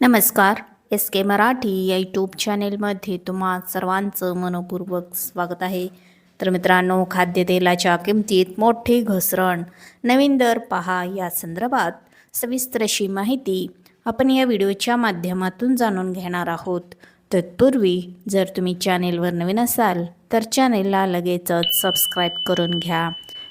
नमस्कार. एस के मराठी या यूट्यूब चॅनेलमध्ये तुम्हा सर्वांचं मनपूर्वक स्वागत आहे. तर मित्रांनो खाद्यतेलाच्या किमतीत मोठी घसरण. नवीन दर पहा या संदर्भात सविस्तर अशी माहिती आपण या व्हिडिओच्या माध्यमातून जाणून घेणार आहोत. तत्पूर्वी जर तुम्ही चॅनेलवर नवीन असाल तर चॅनेलला लगेचच सबस्क्राईब करून घ्या.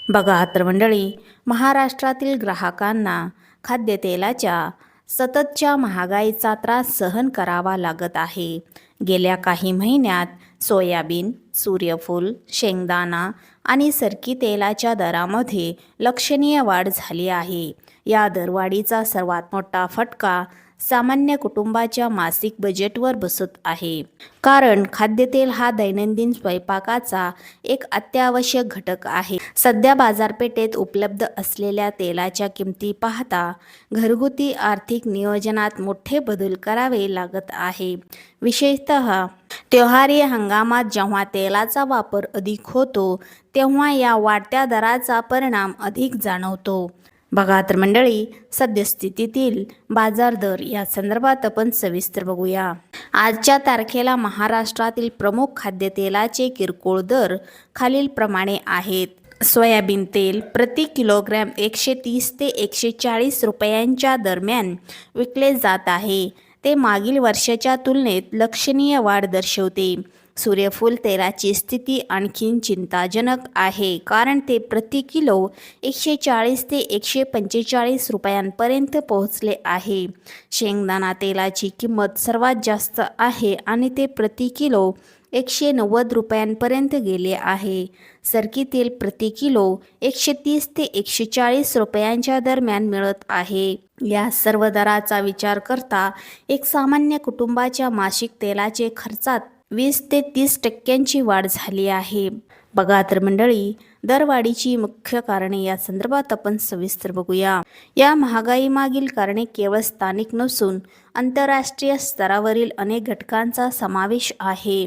बघा तर मंडळी महाराष्ट्रातील ग्राहकांना खाद्यतेलाच्या सततच्या महागाईचा त्रास सहन करावा लागत आहे. गेल्या काही महिन्यात सोयाबीन सूर्यफूल शेंगदाणा आणि सरकी तेलाच्या दरामध्ये लक्षणीय वाढ झाली आहे. या दरवाढीचा सर्वात मोठा फटका सामान्य कुटुंबाच्या मासिक बजेटवर बसत आहे. कारण खाद्यतेल हा दैनंदिन स्वयंपाकाचा एक अत्यावश्यक घटक आहे. सध्या बाजारपेठेत उपलब्ध असलेल्या तेलाच्या किमती पाहता घरगुती आर्थिक नियोजनात मोठे बदल करावे लागत आहे. विशेषतः त्योहारी हंगामात जेव्हा तेलाचा वापर अधिक होतो तेव्हा या वाढत्या दराचा परिणाम अधिक जाणवतो. बघा तर मंडळी सद्यस्थितीतील बाजार दर या संदर्भात आपण सविस्तर बघूया. आजच्या तारखेला महाराष्ट्रातील प्रमुख खाद्यतेलाचे किरकोळ दर खालीलप्रमाणे आहेत. सोयाबीन तेल प्रति किलोग्रॅम एकशे तीस ते एकशे चाळीस रुपयांच्या दरम्यान विकले जात आहे. ते मागील वर्षाच्या तुलनेत लक्षणीय वाढ दर्शवते. सूर्यफूल तेलाची स्थिती आणखीन चिंताजनक आहे कारण ते प्रति किलो एकशे चाळीस ते एकशे पंचेचाळीस रुपयांपर्यंत पोहोचले आहे. शेंगदाणा तेलाची किंमत सर्वात जास्त आहे आणि ते प्रति किलो एकशे नव्वद रुपयांपर्यंत गेले आहे. सरकी तेल प्रति किलो एकशे तीस ते एकशे चाळीस रुपयांच्या दरम्यान मिळत आहे. या सर्व दराचा विचार करता एक सामान्य कुटुंबाच्या मासिक तेलाचे खर्चात वीस ते तीस टक्क्यांची वाढ झाली आहे. बघा तर मंडळी दरवाढीची मुख्य कारणे या संदर्भात आपण सविस्तर बघूया. या महागाई मागील कारणे केवळ स्थानिक नसून आंतरराष्ट्रीय स्तरावरील अनेक घटकांचा समावेश आहे.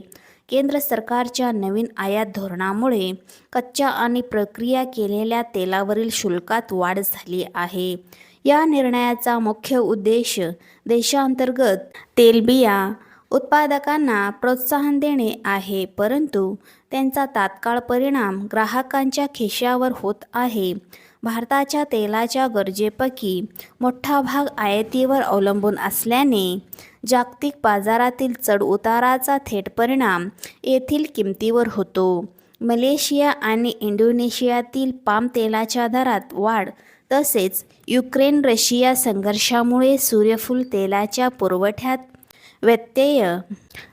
केंद्र सरकारच्या नवीन आयात धोरणामुळे कच्च्या आणि प्रक्रिया केलेल्या तेलावरील शुल्कात वाढ झाली आहे. या निर्णयाचा मुख्य उद्देश देशांतर्गत तेलबिया उत्पादकांना प्रोत्साहन देणे आहे परंतु त्यांचा तात्काळ परिणाम ग्राहकांच्या खिशावर होत आहे. भारताच्या तेलाच्या गरजेपैकी मोठा भाग आयातीवर अवलंबून असल्याने जागतिक बाजारातील चढउताराचा थेट परिणाम येथील किमतीवर होतो. मलेशिया आणि इंडोनेशियातील पाम तेलाच्या दरात वाढ तसेच युक्रेन रशिया संघर्षामुळे सूर्यफूल तेलाच्या पुरवठ्यात with their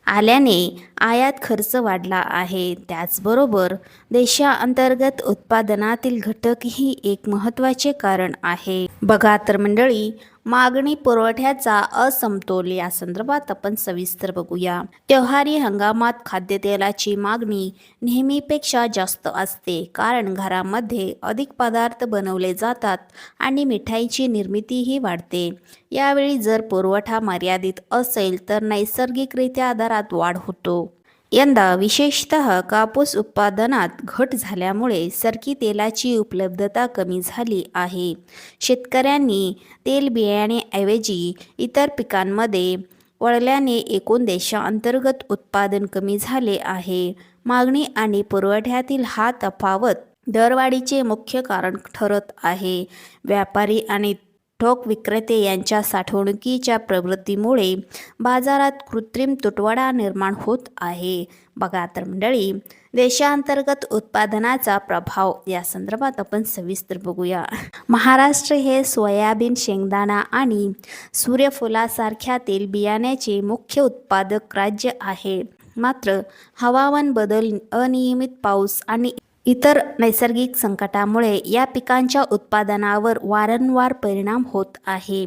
आल्याने आयात खर्च वाढला आहे. त्याचबरोबर देशांतर्गत उत्पादनातील घटकही एक महत्त्वाचे कारण आहे. बघा तर मंडळी मागणी पुरवठ्याचा असमतोल या संदर्भात आपण सविस्तर बघूया. त्योहारी हंगामात खाद्यतेलाची मागणी नेहमीपेक्षा जास्त असते कारण घरामध्ये अधिक पदार्थ बनवले जातात आणि मिठाईची निर्मितीही वाढते. यावेळी जर पुरवठा मर्यादित असेल तर नैसर्गिकरित्या दरात वाढ होतो. यंदा विशेषतः कापूस उत्पादनात घट झाल्यामुळे सरकी तेलाची उपलब्धता कमी झाली आहे. शेतकऱ्यांनी तेल बियाण्याऐवजी इतर पिकांमध्ये वळल्याने एकूण देशांतर्गत उत्पादन कमी झाले आहे. मागणी आणि पुरवठ्यातील हा तफावत दरवाढीचे मुख्य कारण ठरत आहे. व्यापारी आणि ठोक विक्रेते यांच्या साठवणुकीच्या प्रवृत्तीमुळे बाजारात कृत्रिम तुटवडा निर्माण होत आहे. बघा तर मंडळी देशांतर्गत उत्पादनाचा प्रभाव या संदर्भात आपण सविस्तर बघूया. महाराष्ट्र हे सोयाबीन शेंगदाणा आणि सूर्यफुलासारख्या तेलबियाण्याचे मुख्य उत्पादक राज्य आहे. मात्र हवामान बदल अनियमित पाऊस आणि इतर नैसर्गिक संकटामुळे या पिकांच्या उत्पादनावर वारंवार परिणाम होत आहे.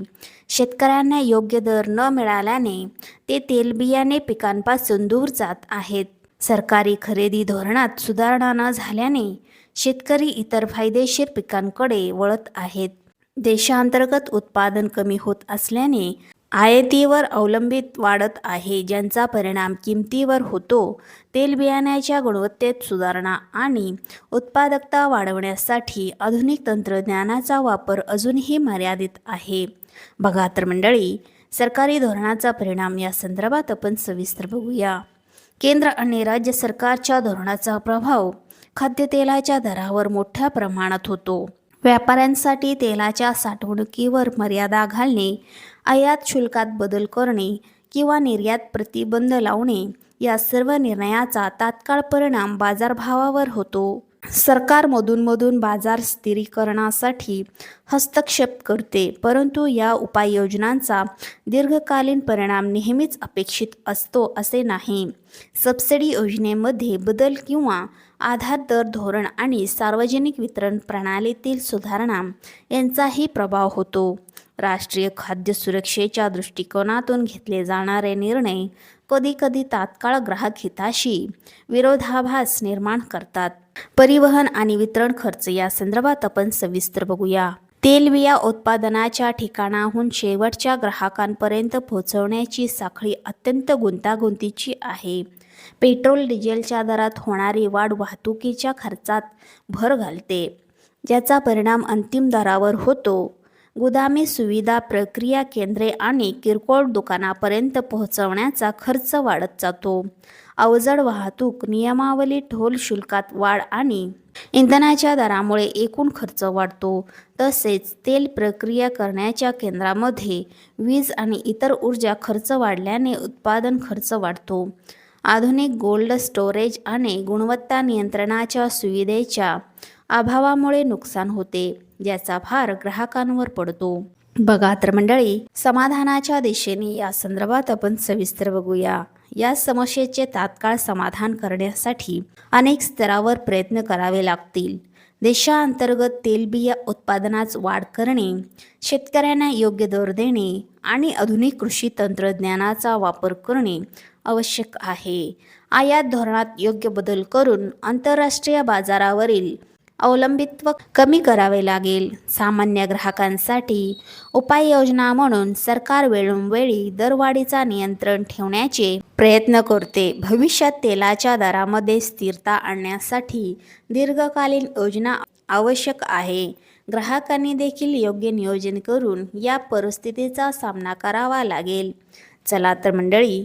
शेतकऱ्यांना योग्य दर न मिळाल्याने ते तेलबियाणे पिकांपासून दूर जात आहेत. सरकारी खरेदी धोरणात सुधारणा न झाल्याने शेतकरी इतर फायदेशीर पिकांकडे वळत आहेत. देशांतर्गत उत्पादन कमी होत असल्याने आयातीवर अवलंबित वाढत आहे ज्यांचा परिणाम किमतीवर होतो. तेलबियाण्याच्या गुणवत्तेत सुधारणा आणि उत्पादकता वाढवण्यासाठी आधुनिक तंत्रज्ञानाचा वापर अजूनही मर्यादित आहे. बघा तर मंडळी सरकारी धोरणाचा परिणाम या संदर्भात आपण सविस्तर बघूया. केंद्र आणि राज्य सरकारच्या धोरणाचा प्रभाव खाद्यतेलाच्या दरावर मोठ्या प्रमाणात होतो. व्यापाऱ्यांसाठी तेलाच्या साठवणुकीवर मर्यादा घालणे आयात शुल्कात बदल करणे किंवा निर्यात प्रतिबंध लावणे या सर्व निर्णयाचा तात्काळ परिणाम बाजारभावावर होतो. सरकार बाजार स्थिरीकरणासाठी हस्तक्षेप करते परंतु या उपाययोजनांचा दीर्घकालीन परिणाम नेहमीच अपेक्षित असतो असे नाही. सबसिडी योजनेमध्ये बदल किंवा आधार दर धोरण आणि सार्वजनिक वितरण प्रणालीतील सुधारणा यांचाही प्रभाव होतो. राष्ट्रीय खाद्य सुरक्षेच्या दृष्टिकोनातून घेतले जाणारे निर्णय कधीकधी तात्काळ ग्राहक हिताशी विरोधाभास निर्माण करतात. परिवहन आणि वितरण खर्च या संदर्भात आपण सविस्तर बघूया. तेलबिया उत्पादनाच्या ठिकाणाहून शेवटच्या ग्राहकांपर्यंत पोहोचवण्याची साखळी अत्यंत गुंतागुंतीची आहे. पेट्रोल डिझेलच्या दरात होणारी वाढ वाहतुकीच्या खर्चात भर घालते ज्याचा परिणाम अंतिम दरावर होतो. गुदामे सुविधा प्रक्रिया केंद्रे आणि किरकोळ दुकानापर्यंत पोहोचवण्याचा खर्च वाढत जातो. अवजड वाहतूक नियमावली ढोल शुल्कात वाढ आणि इंधनाच्या दरामुळे एकूण खर्च वाढतो. तसेच तेल प्रक्रिया करण्याच्या केंद्रामध्ये वीज आणि इतर ऊर्जा खर्च वाढल्याने उत्पादन खर्च वाढतो. आधुनिक गोल्ड स्टोरेज आणि गुणवत्ता नियंत्रणाच्या सुविधेच्या अभावामुळे नुकसान होते ज्याचा भार ग्राहकांवर पडतो. बघा तर मंडळी समाधानाच्या दिशेने या संदर्भात आपण सविस्तर बघूया. या समस्येचे तात्काळ समाधान करण्यासाठी अनेक स्तरावर प्रयत्न करावे लागतील. देशांतर्गत तेलबिया उत्पादनात वाढ करणे शेतकऱ्यांना योग्य दर देणे आणि आधुनिक कृषी तंत्रज्ञानाचा वापर करणे आवश्यक आहे. आयात धोरणात योग्य बदल करून आंतरराष्ट्रीय बाजारावरील अवलंबित्व कमी करावे लागेल. सामान्य ग्राहकांसाठी उपाययोजना म्हणून सरकार वेळोवेळी दरवाढीचा नियंत्रण ठेवण्याचे प्रयत्न करते. भविष्यात तेलाच्या दरामध्ये स्थिरता आणण्यासाठी दीर्घकालीन योजना आवश्यक आहे. ग्राहकांनी देखील योग्य नियोजन करून या परिस्थितीचा सामना करावा लागेल. चला तर मंडळी